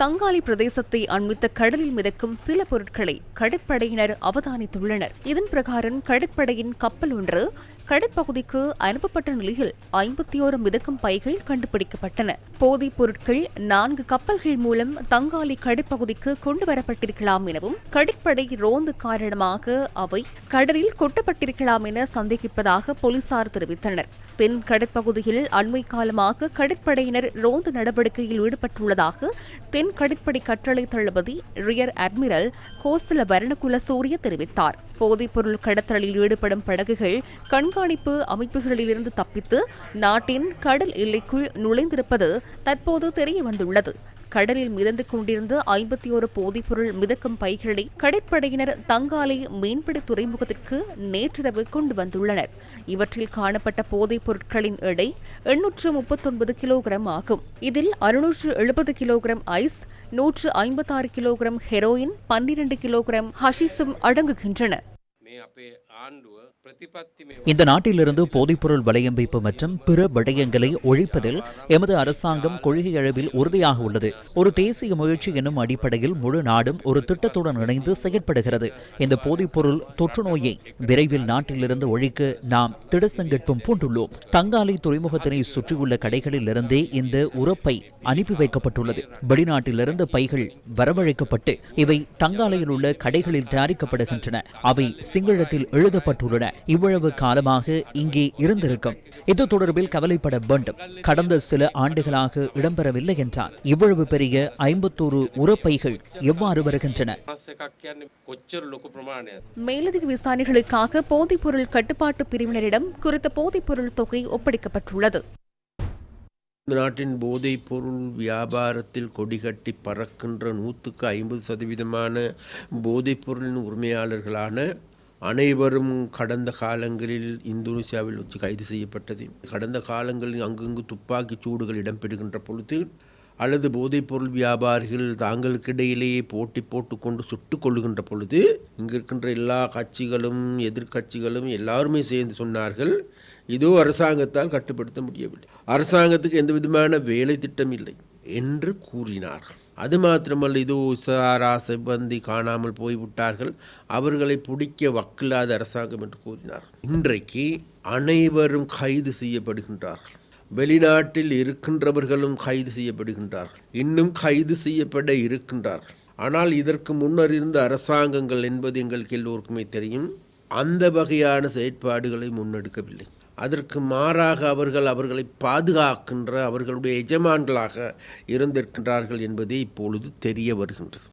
தங்காலி பிரதேசத்தை அண்மித்த கடலில் மிதக்கும் சில பொருட்களை கடற்படையினர் அவதானித்துள்ளனர். இதன் பிரகாரம் கடற்படையின் கப்பல் ஒன்று கடற்பகுதிக்கு அனுப்பப்பட்ட நிலையில் ஐம்பத்தி ஓரு மிதக்கும் பைகள் கண்டுபிடிக்கப்பட்டன. போதைப் பொருட்கள் நான்கு கப்பல்கள் மூலம் தங்காலி கடற்பகுதிக்கு கொண்டு வரப்பட்டிருக்கலாம் எனவும் கடற்படை ரோந்து காரணமாக அவை கடலில் கொட்டப்பட்டிருக்கலாம் என சந்தேகிப்பதாக போலீசார் தெரிவித்தனர். தென் கடற்பகுதியில் அண்மை காலமாக கடற்படையினர் ரோந்து நடவடிக்கையில் ஈடுபட்டுள்ளதாக தென் கடற்படை கட்டளை தளபதி ரியர் அட்மிரல் கோசல வரணகுல சூரிய தெரிவித்தார். போதைப்பொருள் கடத்தலில் ஈடுபடும் படகுகள் கண்காணிப்பு அமைப்புகளிலிருந்து தப்பித்து நாட்டின் கடல் எல்லைக்குள் நுழைந்திருப்பது தற்போது தெரிய வந்துள்ளது கடலில் மிதந்து கொண்டிருந்த ஐம்பத்தி ஒரு போதைப்பொருள் மிதக்கும் பைகளை கடற்படையினர் தங்காலை மீன்பிடி துறைமுகத்திற்கு நேற்றிரவு கொண்டு வந்துள்ளனர். இவற்றில் காணப்பட்ட போதைப் பொருட்களின் எடை எண்ணூற்று முப்பத்தொன்பது கிலோகிராம் ஆகும். இதில் அறுநூற்று எழுபது கிலோகிராம் ஐஸ் நூற்று ஐம்பத்தாறு கிலோகிராம் ஹெரோயின் பன்னிரண்டு கிலோகிராம் ஹஷிஸும் அடங்குகின்றன. இந்த நாட்டிலிருந்து போதைப்பொருள் வலயம் வைப்பு மற்றும் பிற விடயங்களை ஒழிப்பதில் எமது அரசாங்கம் கொள்கை அளவில் உறுதியாக உள்ளது. ஒரு தேசிய முயற்சி என்னும் அடிப்படையில் முழு நாடும் ஒரு திட்டத்துடன் இணைந்து செயற்படுகிறது. இந்த போதைப்பொருள் தொற்று நோயை விரைவில் நாட்டிலிருந்து ஒழிக்க நாம் திடசங்கட்பம் பூண்டுள்ளோம். தங்காலை துறைமுகத்தினை சுற்றியுள்ள கடைகளிலிருந்தே இந்த உரப்பை அனுப்பி வைக்கப்பட்டுள்ளது. வெளிநாட்டிலிருந்து பைகள் வரவழைக்கப்பட்டு இவை தங்காலையில் உள்ள கடைகளில் தயாரிக்கப்படுகின்றன. அவை சிங்களத்தில் எழுதப்பட்டுள்ளன. இவ்வளவு காலமாக இங்கே இருந்திருக்கும். இது தொடர்பில் கவலைப்பட வேண்டும். கடந்த சில ஆண்டுகளாக இடம்பெறவில்லை என்றால் இவ்வளவு பெரிய ஐம்பத்தோரு உரப்பைகள் எவ்வாறு வருகின்றன? மேலதிக விசாரணைகளுக்காக போதைப்பொருள் கட்டுப்பாட்டு பிரிவினரிடம் குறித்த போதைப்பொருள் தொகை ஒப்படைக்கப்பட்டுள்ளது. நாட்டின் போதைப் பொருள் வியாபாரத்தில் கொடிகட்டி பறக்கின்ற நூற்றுக்கு ஐம்பது சதவீதமான போதைப் பொருளின் உரிமையாளர்களான அனைவரும் கடந்த காலங்களில் இந்தோனேசியாவில் வச்சு கைது செய்யப்பட்டது. கடந்த காலங்களில் அங்கங்கு துப்பாக்கி சூடுகள் இடம்பெறுகின்ற பொழுது அல்லது போதைப்பொருள் வியாபாரிகள் தாங்களுக்கிடையிலேயே போட்டி போட்டுக்கொண்டு சுட்டு கொள்ளுகின்ற பொழுது இங்கு இருக்கின்ற எல்லா கட்சிகளும் எதிர்க்கட்சிகளும் எல்லாருமே சேர்ந்து சொன்னார்கள் இதோ அரசாங்கத்தால் கட்டுப்படுத்த முடியவில்லை. அரசாங்கத்துக்கு எந்த விதமான வேலை திட்டம் இல்லை என்று கூறினார்கள். அது மாத்திரமல்ல இதோ உசாரா செவ்வந்தி காணாமல் போய்விட்டார்கள். அவர்களை பிடிக்க வக்கில்லாத அரசாங்கம் என்று கூறினார். இன்றைக்கு அனைவரும் கைது செய்யப்படுகின்றார்கள். வெளிநாட்டில் இருக்கின்றவர்களும் கைது செய்யப்படுகின்றார்கள். இன்னும் கைது செய்யப்பட இருக்கின்றார்கள். ஆனால் இதற்கு முன்னர் இருந்த அரசாங்கங்கள் என்பது எங்களுக்கு எல்லோருக்குமே தெரியும். அந்த வகையான செயற்பாடுகளை முன்னெடுக்கவில்லை. அதற்கு மாறாக அவர்கள் அவர்களை பாதுகாக்கின்ற அவர்களுடைய எஜமான்களாக இருந்திருக்கின்றார்கள் என்பதே இப்பொழுது தெரிய வருகின்றது.